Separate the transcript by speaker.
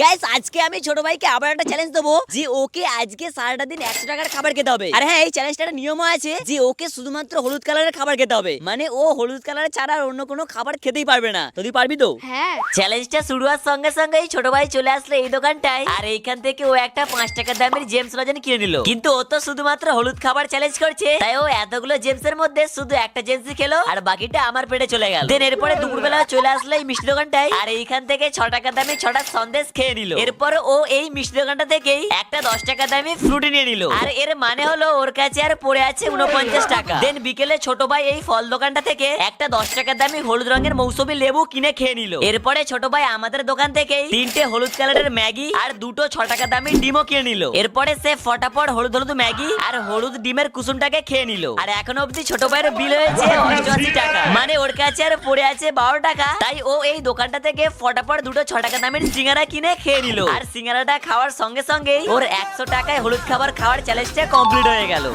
Speaker 1: Guys আজকে আমি ছোট ভাইকে আবার একটা চ্যালেঞ্জ দেবো যে ওকে আজকে সারাটা দিন একশো টাকার খাবার খেতে হবে। আর হ্যাঁ এই চ্যালেঞ্জটার নিয়মও আছে যে ওকে শুধুমাত্র হলুদ কালারের খাবার খেতে হবে। মানে ও হলুদ কালার ছাড়া আর অন্য কোনো খাবার খেতেই পারবে না। তুই পারবি তো?
Speaker 2: হ্যাঁ।
Speaker 1: চ্যালেঞ্জটা শুরু হওয়ার সঙ্গে সঙ্গে এই ছোট ভাই চলে আসলো এই দোকানটায়। আর এইখান থেকে ও একটা পাঁচ টাকা দামের জেমস লজেন কিনে নিল। কিন্তু ও তো শুধুমাত্র হলুদ খাবার চ্যালেঞ্জ করছে তাই ও এতগুলো জেমস এর মধ্যে শুধু একটা জেমসই খেলো আর বাকিটা আমার পেটে চলে গেল। দেন এরপরে দুপুরবেলা চলে আসলো এই মিষ্টি দোকানটায়। আর এইখান থেকে ছ টাকা দামে ছটা সন্দেশ খেয়ে নিল। এরপর ও এই মিষ্টি দোকানটা থেকেই একটা দশ টাকা দামি ফ্রুটি নিয়ে নিল। আর এর মানে হলো ওর কাছে আর পড়ে আছে উনপঞ্চাশ টাকা। দেন বিকেলে ছোট ভাই এই ফল দোকানটা থেকে একটা দশ টাকা দামি হলুদ রঙের মৌসুমি লেবু কিনে খেয়ে নিল। এরপরে ছোট ভাই আমাদের দোকান থেকে তিনটে হলুদ কালারের ম্যাগি আর দুটো ছ টাকা দামি ডিমও কিনে নিল। এরপরে সে ফটাফট হলুদ হলুদ ম্যাগি আর হলুদ ডিমের কুসুমটাকে খেয়ে নিল। আর এখন অবধি ছোট ভাইয়ের বিল হয়েছে অষ্টআশি টাকা। মানে ওর কাছে আর পড়ে আছে বারো টাকা। তাই ও এই দোকানটা থেকে ফটাফট দুটো ছ টাকা দামের সিঙ্গারা কিনে খেয়ে নিল। আর সিঙ্গারাটা খাওয়ার সঙ্গে সঙ্গেই ওর একশো টাকায় হলুদ খাবার খাওয়ার চ্যালেঞ্জটা কমপ্লিট হয়ে গেল।